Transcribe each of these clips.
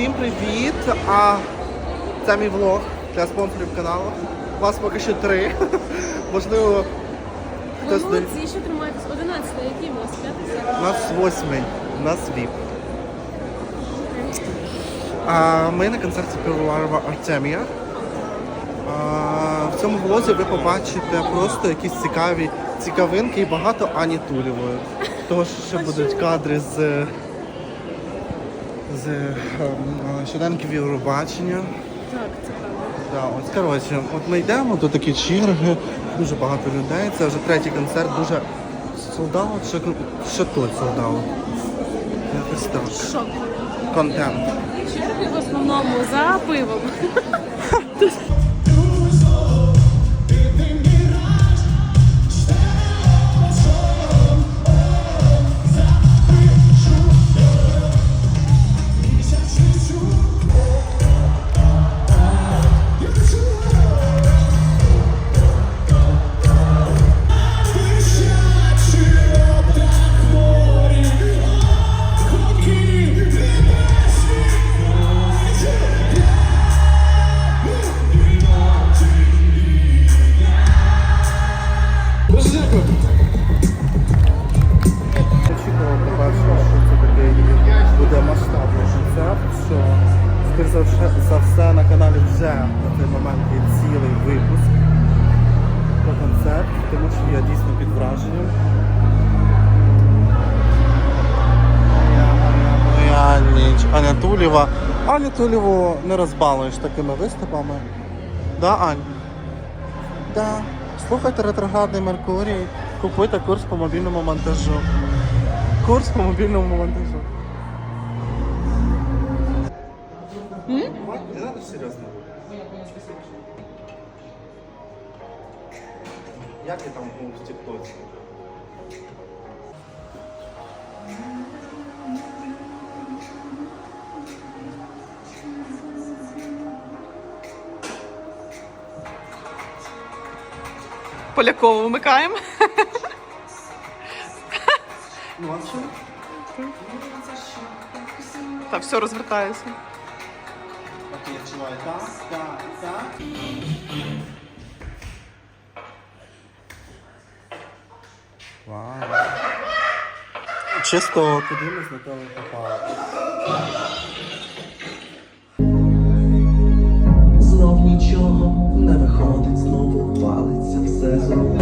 Всім привіт! А це мій влог для спонсорів каналу. Вас поки що три. Можливо, Ви хтось день. молодці, що тримаєтесь. 11 який у вас? У нас восьмий, у нас віп. А ми на концерті пивоварова Артемія. А, в цьому влозі ви побачите просто якісь цікаві цікавинки і багато Ані Тулєвої. Що ще будуть кадри з, з щоденків Євробачення. Так, це правда. Да, ось коротше, от ми йдемо, тут такі черги, дуже багато людей. Це вже третій концерт, дуже солдат, що, що тут солдат. Якось так. Шок. Контент. Черги в основному за пивом. Аню Тулєву не розбалуєш такими виступами. Да, Ань? Да. Слухайте ретроградний Меркурій, купуйте курс по мобільному монтажу. Курс по мобільному монтажу. Не серйозно. Як я там був в тіктоці? Полякову вмикаємо. Ну а що? Та все розвертається. Окей, я чуваю. Так, так, так. Вау. Чисто туди ми з Наталею попали. Знов нічого не виходить, знову валиться все знову.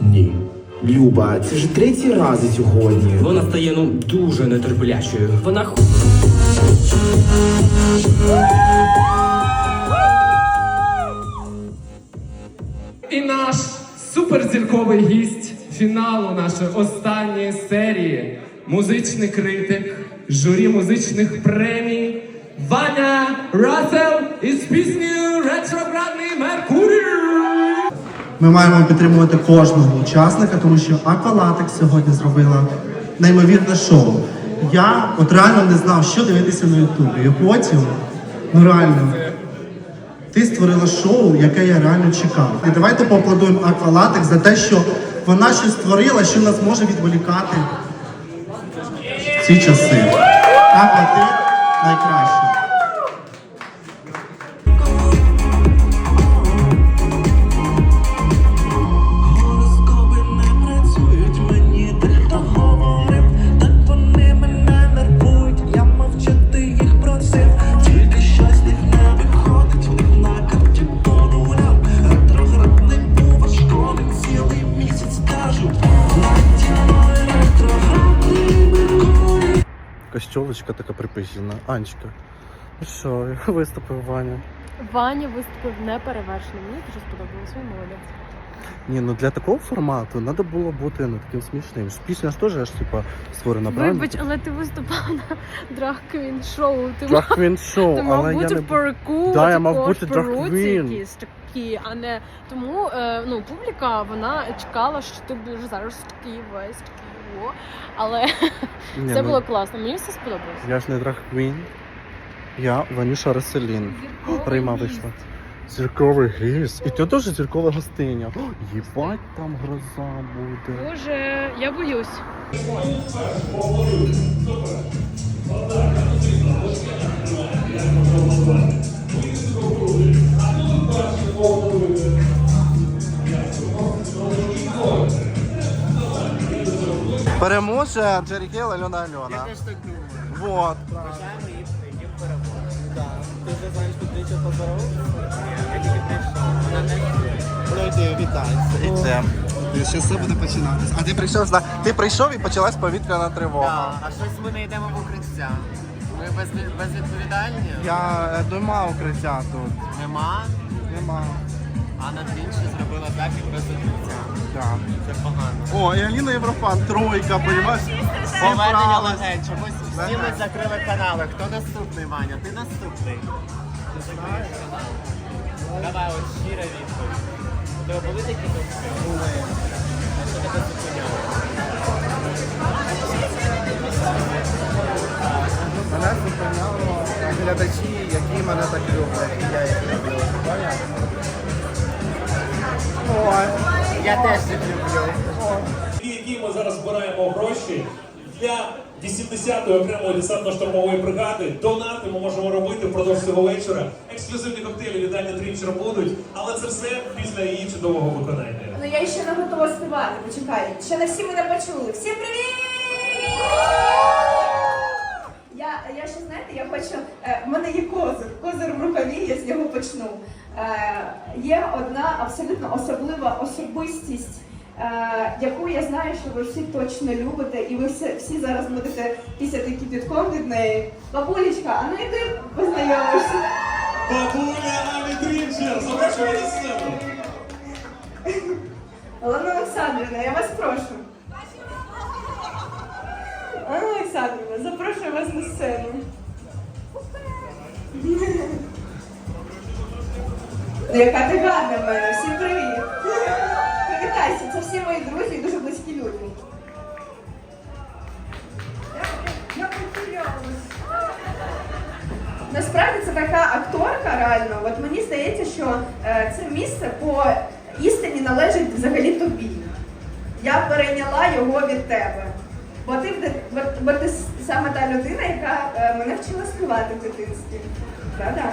Ні. Люба, це вже третій раз сьогодні. Вона стає ну дуже нетерплячою. Вона ху... І наш суперзірковий гість фіналу нашої останньої серії. Музичний критик, журі музичних премій Ваня Рассел із піснею Ретроградний Меркурій. Ми маємо підтримувати кожного учасника, тому що Аквалатекс сьогодні зробила неймовірне шоу. Я от реально не знав, що дивитися на Ютубі. І потім, ну реально, ти створила шоу, яке я реально чекав. І давайте поаплодуємо Аквалатекс за те, що вона щось створила, що нас може відволікати в ці часи. Аква, ти найкраща. Костюлочка така приписана. Анечка. Ну що, виступив Ваня. Ваня виступив неперевершено. Мені дуже сподобалось. Він молодець. Ні, ну для такого формату треба було бути ну, таким смішним. Пісня ж теж аж типа створена, правильно? Вибач, але ти виступав на драг квін шоу. Ти Drag Queen Show, Ти мав але бути я не... в парику, Да, я мав бути в drag queen. якісь такі, а не тому е, ну, публіка вона чекала, що ти будеш зараз такий весь такий. О. Але Ні, це ну, було класно. Мені все сподобалось. Я ж не Queen. Я Ванюша Роселін. Рима вийшла. Зірковий гість. І ти теж зіркова гостиня. О, Їбать, там гроза буде. Боже, я боюсь. Переможе Джері Хейл, Альона Альона. Я теж так думаю. Вот. Пройди, вітайся. Ідемо. Зараз все буде починатися. А ти прийшов зна- ти прийшов і почалась повітряна тривога. А щось ми не йдемо в укриття. Ми без, безвідповідальні? Я е, нема укриття тут. Нема. Нема. А на інші зробила так, як без укриття. Да. Це погано. О, і Аліна Єврофан, тройка, понімаєш? Повернення Зібралась. легень. Чомусь всі ми закрили канали. Хто наступний, Ваня? Ти наступний. Ти закрив канал. Давай, от щира відповідь. У тебе були такі думки? Були. А що тебе зупиняло? Мене зупиняло глядачі, які мене так люблять, і я їх люблю. Ой. Я теж їх люблю. які ми зараз збираємо гроші для 80-ї окремої десантно-штурмової бригади. Донати ми можемо робити впродовж цього вечора. Ексклюзивні коктейлі від Дані Трінчера будуть, але це все після її чудового виконання. Ну я ще не готова співати, почекай. Ще не всі мене почули. Всім привіт! Я, я ще знаєте, я хочу. Е, в мене є козир, козир в рукаві, я з нього почну. Е, є одна абсолютно особлива особистість, е, яку я знаю, що ви всі точно любите, і ви всі, зараз будете пісяти кипітком від неї. Бабулечка, а ну йди познайомишся. Бабуля Ані Трінчер! Запрошуємо на сцену! Олена Олександрівна, я вас прошу. Олександрівна, запрошую вас на сцену. Яка ти гарна в мене, всім привіт. Привітайся, це всі мої друзі і дуже близькі люди. Я-. Насправді це така акторка реально. От мені здається, що е, це місце по істині належить взагалі тобі. Я перейняла його від тебе. Бо ти, бо, бо ти саме та людина, яка е, мене вчила співати в дитинстві. Да-да.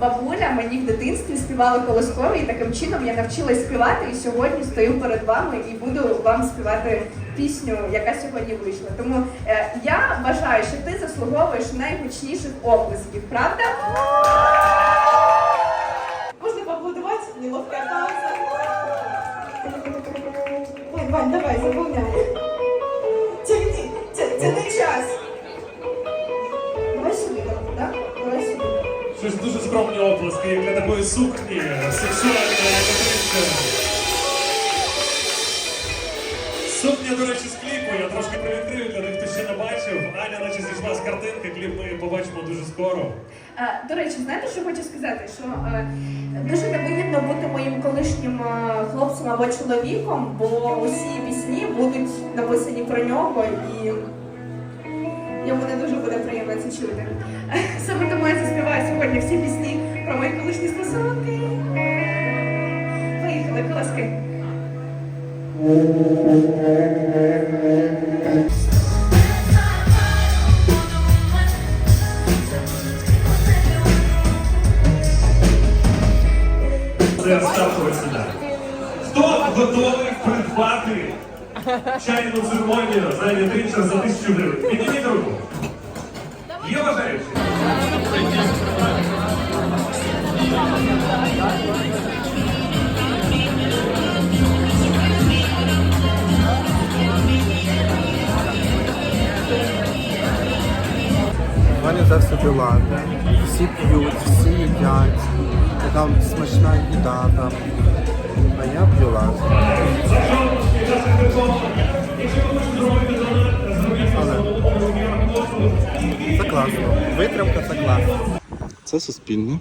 Бабуля мені в дитинстві співала колоскові, і таким чином я навчилась співати, і сьогодні стою перед вами і буду вам співати пісню, яка сьогодні вийшла. Тому е, я вважаю, що ти заслуговуєш найгучніших оплесків, правда? Можна поаплодувати? Пауза. Вань, Вань, давай, заповняй. Скромні оплески для такої сукні, сексуальної Трінчер. Сукня, до речі, з кліпу. Я трошки привідкрию для тих, хто ще не бачив. Аня наче зійшла з картинки, кліп ми побачимо дуже скоро. А, До речі, знаєте, що хочу сказати? Що е, дуже невигідно бути моїм колишнім е, хлопцем або чоловіком, бо усі пісні будуть написані про нього і йому не дуже буде приємно це чути. Саме тому я заспіваю сьогодні всі пісні про мої колишні стосунки. Поїхали, колоски. Ваня свою пілати. Всі п'ють, всі їдять. Така смачна їда там. А я п'ю. Але це класно. Витримка це класно. Це суспільне.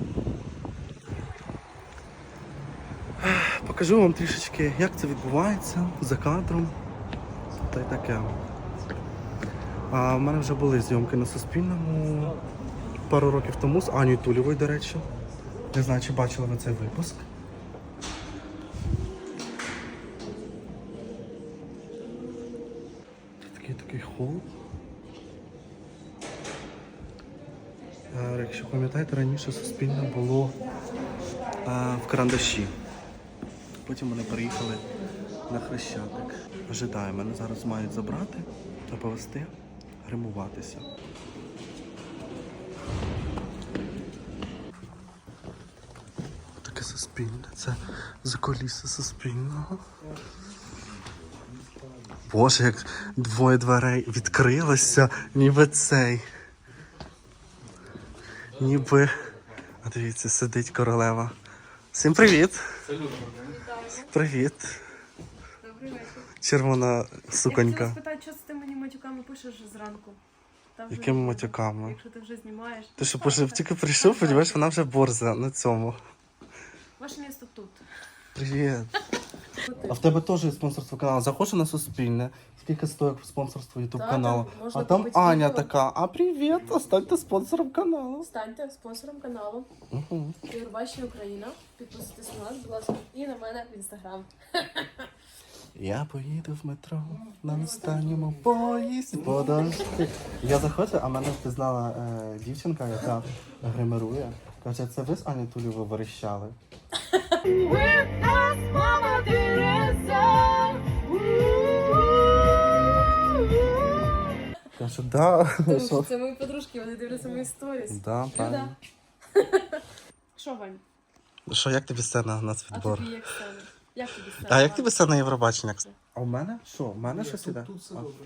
Покажу вам трішечки, як це відбувається за кадром. Та й таке. А в мене вже були зйомки на Суспільному пару років тому з Анею Тулєвою, до речі. Не знаю, чи бачили ви цей випуск. Такий такий хол. Е, Якщо пам'ятаєте, раніше Суспільне було е, в Карандаші. Потім вони переїхали на Хрещатик. Ожидаю, мене зараз мають забрати та повезти гримуватися. Таке суспільне. Це заколісся суспільного. Боже, як двоє дверей відкрилося, ніби цей. Ніби. А дивіться, сидить королева. Всім привіт! Привіт. Червона суконька. Пишеш зранку? Та вже Якими матюками? Якщо ти вже знімаєш. Ти що, пожив, тільки прийшов, подиваєш, вона вже борза на цьому. Ваше місто тут. Привіт. А в тебе теж є спонсорство каналу. Заходжу на Суспільне. Скільки стоїть спонсорство Ютуб каналу? можна А там купити Аня відео. така. А привіт, станьте спонсором каналу. Станьте спонсором каналу Угу. Євробачення Україна. Підписуйтесь на нас, будь ласка, і на мене в інстаграм. Я поїду в метро на останньому поїзді. Подожди. Я заходжу, а мене впізнала е, дівчинка, яка гримирує. Каже, це ви з Ані Тулєвою верещали? Каже, да. Що? Це мої подружки, вони дивляться мої сторіс. Да, правильно. Що, Вань? Що, як тобі сцена на А цвітбор? тобі як сцена? Як тобі сцена? А як тобі сцена Євробачення? А у мене? Що? У мене щось іде?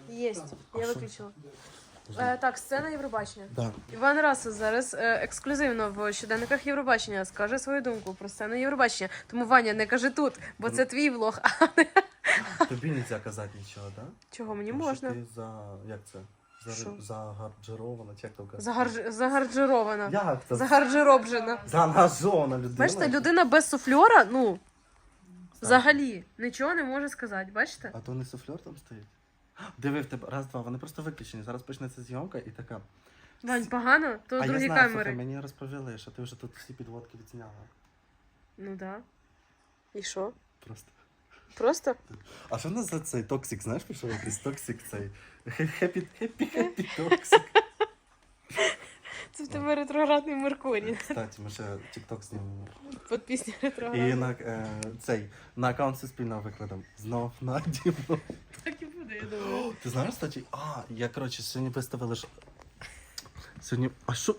Єсть, я виключила. Е, так, сцена Євробачення. Так. Іван Расов зараз е, ексклюзивно в щоденниках Євробачення скаже свою думку про сцену Євробачення. Тому Ваня, не кажи тут, бо це твій влог. А Тобі не можна казати нічого, так? чого мені можна? Ти за. як це? Що? Загарджирована, чи як то казати? Загарж... Загарджирована. Як це? Загарджеробжена. Людина. Бачите, людина без суфльора, ну, взагалі нічого не може сказати. Бачите? А то не суфльор там стоїть? Диви в тебе, раз, два, вони просто виключені. Зараз почнеться зйомка і така. Вань, погано, то а другі я знаю, камери. слухай, мені розповіли, що ти вже тут всі підводки відзняла. Ну да. І що? Просто. Просто? А що в нас за цей токсик, знаєш, пішов якийсь токсик цей? Хеппі, хеппі, хеппі токсик. Це в тебе ретроградний Меркурій. Кстати, ми ще TikTok знімемо. Під пісню І на е, цей на аккаунт Суспільного викладемо. Знов на Діму. Так і буде, я думаю. Ти знаєш, кстати, а, я коротше сьогодні виставили ж. Сьогодні. А що?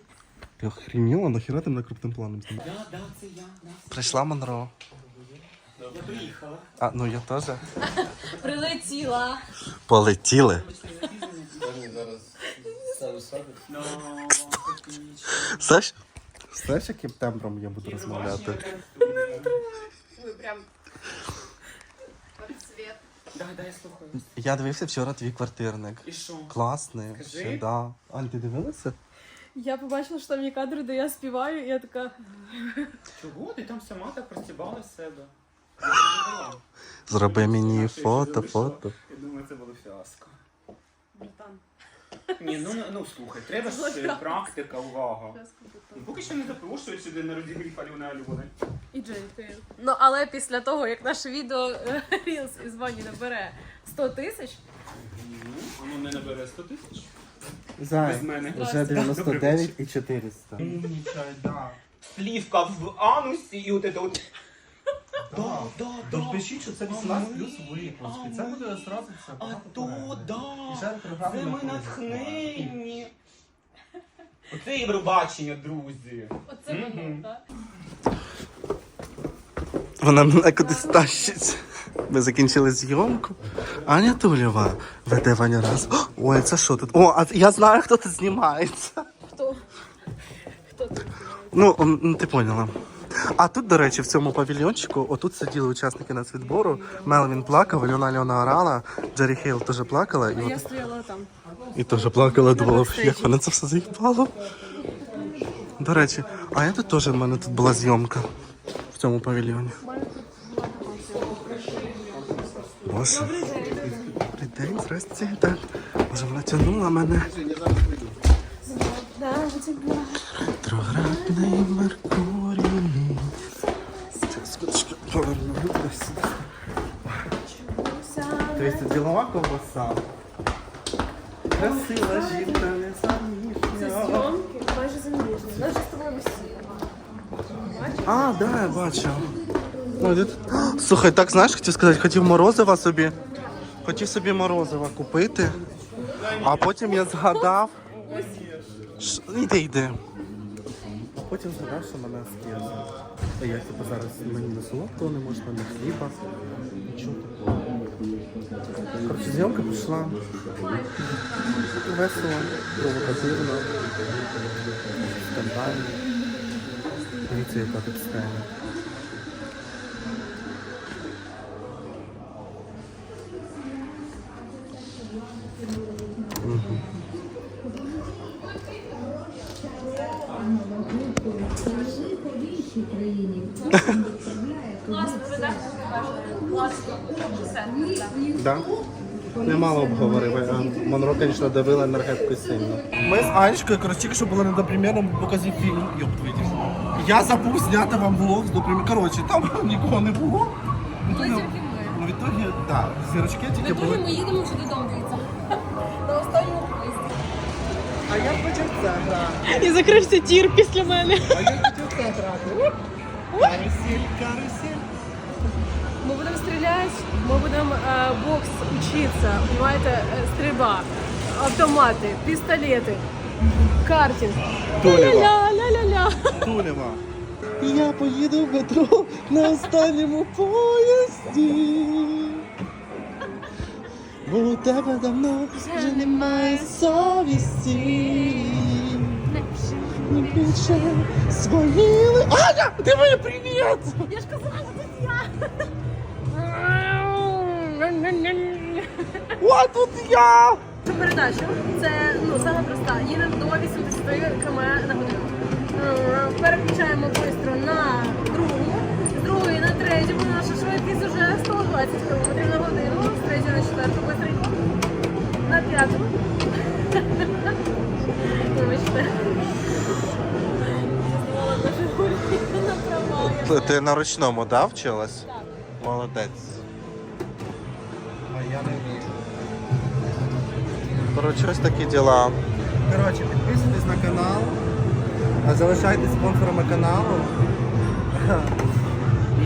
Ти охреніла? Нахіра ти на крупним планом знімав? Да, да, це я. Да. Прийшла Монро. Я приїхала. А, ну я теж. Прилетіла. Полетіли. Знаєш? Знаєш, яким тембром я буду розмовляти? Ви прям Да, да, я слухаю. Я дивився вчора твій квартирник. І що? Класний. Скажи. Ще, да. Ань, ти дивилася? Я побачила, що там є кадри, де я співаю, і я така. Чого? Ти там сама так розтібала з себе. Зроби мені фото, фото. Я думаю, це було фіаско. Братан. Ні, ну, ну слухай, треба ж е, практика, увага. Ну, Поки що не запрошують сюди на розігрів Альони Альони. І Джей ти. Ну, але після того, як наше відео е, Reels із Вані набере 100 тисяч, Ну, воно не набере 100 тисяч. Зай, Без мене. вже 99 і 400. Плівка в анусі і от це от. Да, да, Тож пишіть, що це 18 плюс випуск. І це буде одразу все. А то, да. Це ми натхненні. Оце Євробачення, друзі. оце воно, так? Вона мене кудись тащить. Ми закінчили зйомку. Аня Тулєва веде Ваня раз. Ой, це що тут? О, а я знаю, хто тут знімається. Хто? Ну, м, м, ти поняла. А тут, до речі, в цьому павільйончику, отут сиділи учасники нацвідбору. Мелвін плакав, Леона Леона орала, Джері Хейл теж плакала. І, Я от, стояла там. і теж плакала, думала, як мене це все заїбало. До речі, а я тут теж, в мене тут була зйомка в цьому павільйоні. Боже. Добрий день, здрасте. Так. Може, вона тягнула мене. Ретроградний Меркурій. Тобто ділова ковбаса. Красива жінка, не заміжня. Зйомки майже заміжні. Наше з тобою весілля. А, да, я бачив. Де тут- Слухай, так знаєш, хотів сказати, хотів морозива собі. Хотів собі морозива купити, а потім я згадав. Ш- Іди, йди. А потім згадав, що мене скинули. А я типу зараз мені не солодкого не можна, не хліба. Нічого такого. Зйомка пішла. Весело, провокативно, скандально. Дивіться, яка тут сцена. Да? Немало обговорив. а Монро, звісно, давила енергетику сильно. Ми з Анечкою, коротше, тільки що були на допрем'єрному показі фільм. Йоп, твою. Я забув зняти вам влог з допрем'єр. Коротше, там нікого не було. Ну, то Ну, в ітогі, так, зірочки тільки були. Ми їдемо вже додому, дивіться. На останньому поїзді. А я хотів це грати. І закрився тір після мене. А я хотів це грати. Карусель, карусель Мы будем стрелять, мы будем э, бокс учиться, понимаете, э, стрельба, автоматы, пистолеты, картинг. Толева. Ля-ля-ля-ля-ля. Тулева. Я поїду в метро на останньому поїзді. Бо у тебе давно вже немає совісті. Не більше своїли. Аня, диви, привіт! Я ж казала, це я. О, тут я! Цю передачу це ну саме проста. Їдемо до 80 км на годину. Е, Переключаємо швидко на другу, з другої на третю, бо наша швидкість вже 120 км на годину, з третьої на четверту быстренько, на п'яту. Вибачте. Ти на ручному, да, вчилась? Молодець. А я не вмію. Коротше, ось такі діла. Коротше, підписуйтесь на канал, залишайтесь спонсорами каналу.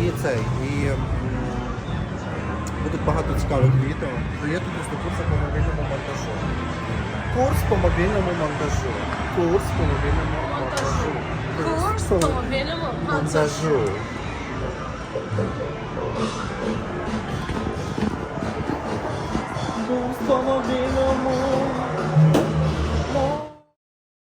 І цей. І будуть багато цікавих відео. Доєднуйтесь до курсу по мобільному монтажу. Курс по мобільному монтажу. Курс по мобільному монтажу. Курс по мобільному монтажу. Курс по мобільному